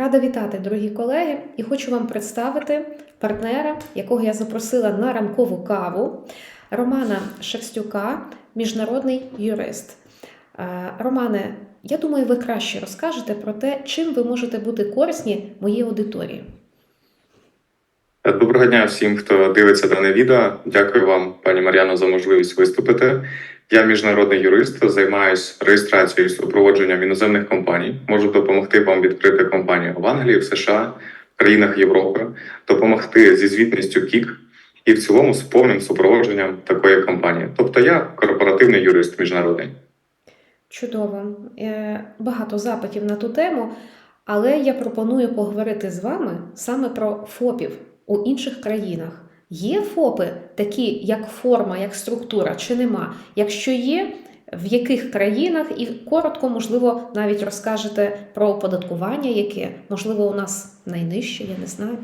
Рада вітати, дорогі колеги, і хочу вам представити партнера, якого я запросила на ранкову каву Романа Шерстюка, міжнародний юрист. Е, Романе, я думаю, ви краще розкажете про те, чим ви можете бути корисні моїй аудиторії. Доброго дня всім, хто дивиться дане відео. Дякую вам, пані Мар'яно, за можливість виступити. Я міжнародний юрист, займаюся реєстрацією і супроводженням іноземних компаній. Можу допомогти вам відкрити компанію в Англії, в США, в країнах Європи, допомогти зі звітністю КІК і в цілому з повним супроводженням такої компанії. Тобто я корпоративний юрист міжнародний. Чудово. Е, Багато запитів на ту тему, але я пропоную поговорити з вами саме про ФОПів у інших країнах. Є ФОПи такі, як форма, як структура, чи нема? Якщо є, в яких країнах, і коротко, можливо, навіть розкажете про оподаткування, яке можливо у нас найнижче, я не знаю.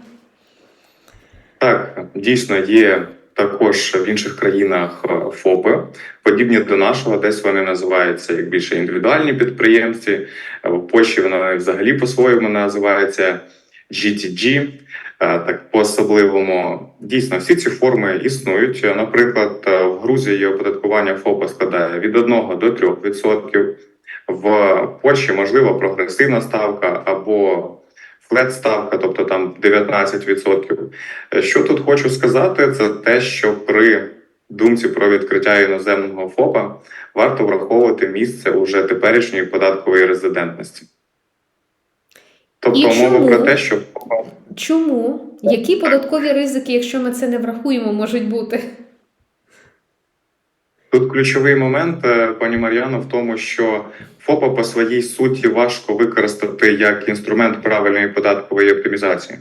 Так, дійсно є також в інших країнах е, ФОПи, подібні до нашого, десь вони називаються як більше індивідуальні підприємці. В Польщі вони взагалі по-своєму називаються GTG. е, Так по-особливому дійсно всі ці форми існують. Наприклад, е, в Грузії оподаткування ФОПа складає від 1 до 3 відсотків. В Польщі можливо прогресивна ставка або флет ставка, тобто там 19%. Е, Що тут хочу сказати, це те, що при думці про відкриття іноземного ФОПа варто враховувати місце уже теперішньої податкової резидентності. Тобто І мова чому? про те, що Чому? Які податкові ризики, якщо ми це не врахуємо, можуть бути? Тут ключовий момент, е, пані Мар'яно, в тому, що ФОПа по своїй суті важко використати як інструмент правильної податкової оптимізації.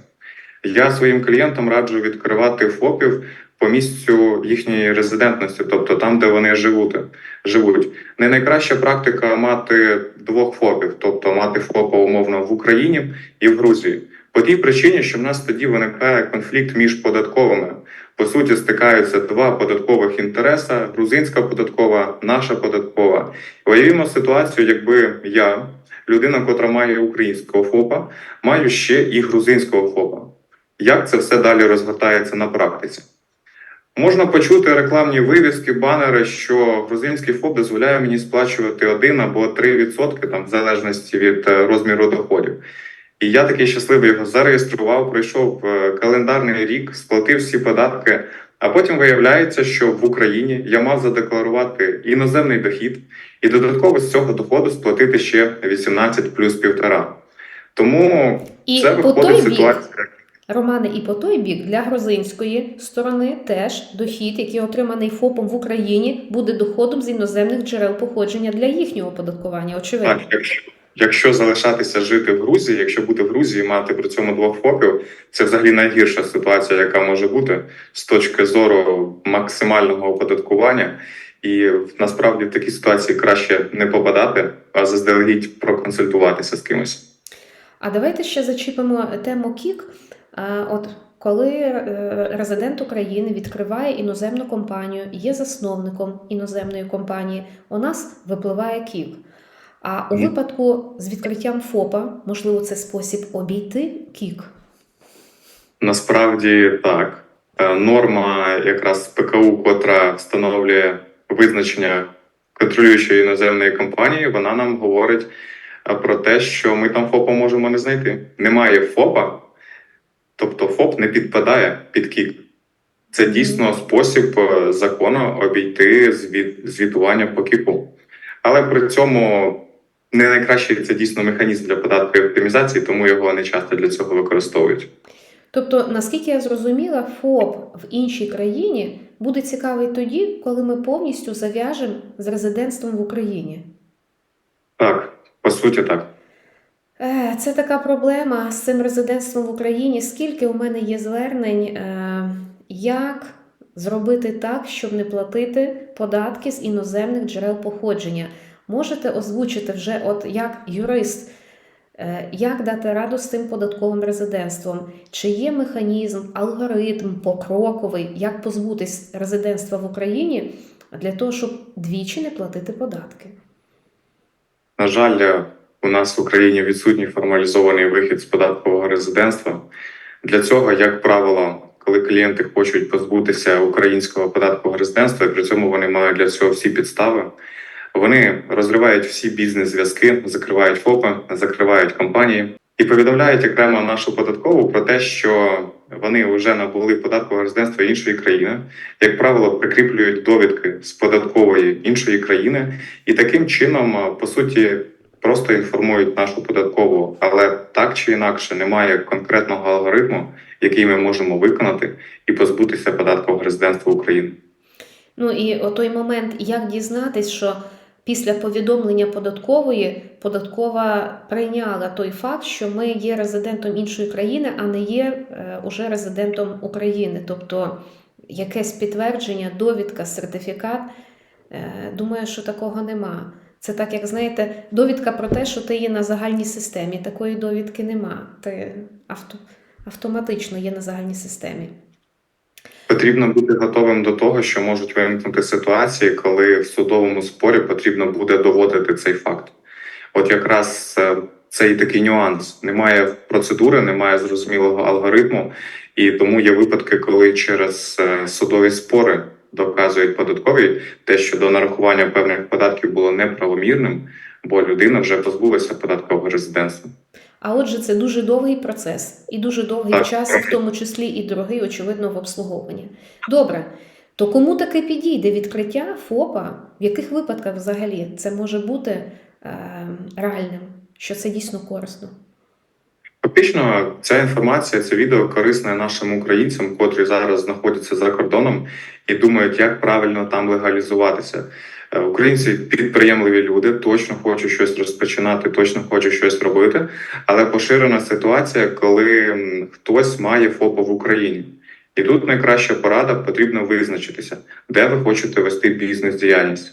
Я своїм клієнтам раджу відкривати ФОПів по місцю їхньої резидентності, тобто там, де вони живуть. живуть. Не найкраща практика мати двох ФОПів, тобто мати ФОПа умовно в Україні і в Грузії. По тій причині, що в нас тоді виникає конфлікт між податковими. По суті, стикаються два податкових інтереса: грузинська податкова, наша податкова. Уявімо ситуацію, якби я, людина, котра має українського ФОПа, маю ще і грузинського ФОПа. Як це все далі розгортається на практиці? Можна почути рекламні вивіски, банери, що грузинський ФОП дозволяє мені сплачувати 1 або 3%, там, в залежності від е, розміру доходів. І я такий щасливий його зареєстрував, пройшов е, календарний рік, сплатив всі податки. А потім виявляється, що в Україні я мав задекларувати іноземний дохід і додатково з цього доходу сплатити ще 18 плюс півтора. Тому І це виходить ситуація. Романе, і по той бік для грузинської сторони теж дохід, який отриманий ФОПом в Україні, буде доходом з іноземних джерел походження для їхнього оподаткування. Очевидно. Так, якщо, якщо залишатися жити в Грузії, якщо бути в Грузії, мати при цьому двох ФОПів, це взагалі найгірша ситуація, яка може бути з точки зору максимального оподаткування. І насправді в такій ситуації краще не попадати, а заздалегідь проконсультуватися з кимось. А давайте ще зачіпимо тему КІК. От коли е, резидент України відкриває іноземну компанію, є засновником іноземної компанії, у нас випливає КІК. А у випадку з відкриттям ФОПа, можливо, це спосіб обійти КІК. Насправді так. Норма якраз ПКУ, котра встановлює визначення контролюючої іноземної компанії, вона нам говорить про те, що ми там ФОПа можемо не знайти. Немає ФОПа, тобто ФОП не підпадає під КІК. Це дійсно спосіб е, закону обійти звіт, звітування по КІКу. Але при цьому не найкращий це дійсно механізм для податкової оптимізації, тому його не часто для цього використовують. Тобто, наскільки я зрозуміла, ФОП в іншій країні буде цікавий тоді, коли ми повністю зав'яжемо з резидентством в Україні. Так, по суті, так. Е, Це така проблема з цим резидентством в Україні. Скільки у мене є звернень, е, як зробити так, щоб не платити податки з іноземних джерел походження? Можете озвучити вже, от як юрист, е, як дати раду з цим податковим резидентством? Чи є механізм, алгоритм покроковий, як позбутись резидентства в Україні для того, щоб двічі не платити податки? На жаль, у нас в Україні відсутній формалізований вихід з податкового резидентства. Для цього, як правило, коли клієнти хочуть позбутися українського податкового резидентства, і при цьому вони мають для цього всі підстави. Вони розривають всі бізнес-зв'язки, закривають ФОПи, закривають компанії і повідомляють окремо нашу податкову про те, що вони вже набули податкового резидентства іншої країни, як правило, прикріплюють довідки з податкової іншої країни, і таким чином, по суті, просто інформують нашу податкову, але так чи інакше немає конкретного алгоритму, який ми можемо виконати і позбутися податкового резидентства України. Ну і о той момент, як дізнатись, що після повідомлення податкової податкова прийняла той факт, що ми є резидентом іншої країни, а не є е, уже резидентом України. Тобто якесь підтвердження, довідка, сертифікат. Е, думаю, що такого нема. Це так, як знаєте, довідка про те, що ти є на загальній системі. Такої довідки нема. Ти авто, автоматично є на загальній системі. Потрібно бути готовим до того, що можуть виникнути ситуації, коли в судовому спорі потрібно буде доводити цей факт. От якраз е, цей такий нюанс: немає процедури, немає зрозумілого алгоритму, і тому є випадки, коли через е, судові спори доказують податкові те, що до нарахування певних податків було неправомірним, бо людина вже позбулася податкового резидентства. А отже, це дуже довгий процес і дуже довгий Так. час, в тому числі і дорогий, очевидно, в обслуговуванні. Добре, то кому таки підійде відкриття ФОПа? В яких випадках взагалі це може бути е, реальним, що це дійсно корисно? Фактично, ця інформація, це відео корисне нашим українцям, котрі зараз знаходяться за кордоном і думають, як правильно там легалізуватися. Е, Українці підприємливі люди, точно хочуть щось розпочинати, точно хочуть щось робити. Але поширена ситуація, коли хтось має ФОПа в Україні. І тут найкраща порада потрібно визначитися, де ви хочете вести бізнес-діяльність.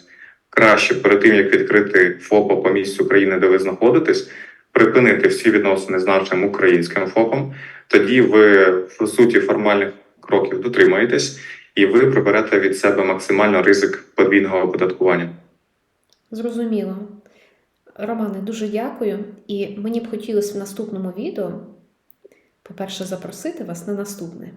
Краще перед тим як відкрити ФОПа по місцю країни, де ви знаходитесь, припинити всі відносини з нашим українським ФОПом. Тоді ви в суті формальних кроків дотримаєтесь, і ви приберете від себе максимально ризик подвійного оподаткування. Зрозуміло. Романе, дуже дякую. І мені б хотілося в наступному відео, по-перше, запросити вас на наступне.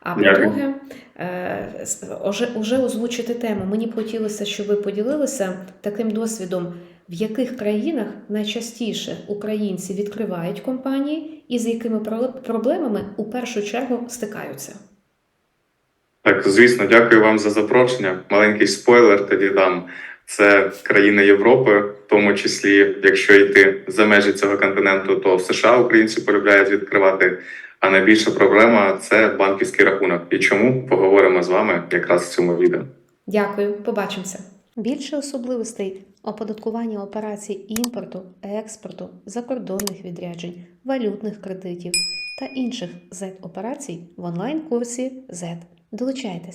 А по-друге, е, с- уже, уже озвучити тему. Мені б хотілося, щоб ви поділилися таким досвідом, в яких країнах найчастіше українці відкривають компанії і з якими проблемами у першу чергу стикаються. Так, звісно, дякую вам за запрошення. Маленький спойлер тоді дам. Це країни Європи, в тому числі, якщо йти за межі цього континенту, то в США українці полюбляють відкривати. А найбільша проблема це банківський рахунок. І чому поговоримо з вами якраз в цьому відео. Дякую, побачимося. Більше особливостей оподаткування операцій імпорту, експорту, закордонних відряджень, валютних кредитів та інших Z-операцій в онлайн-курсі Z. Долучайтесь!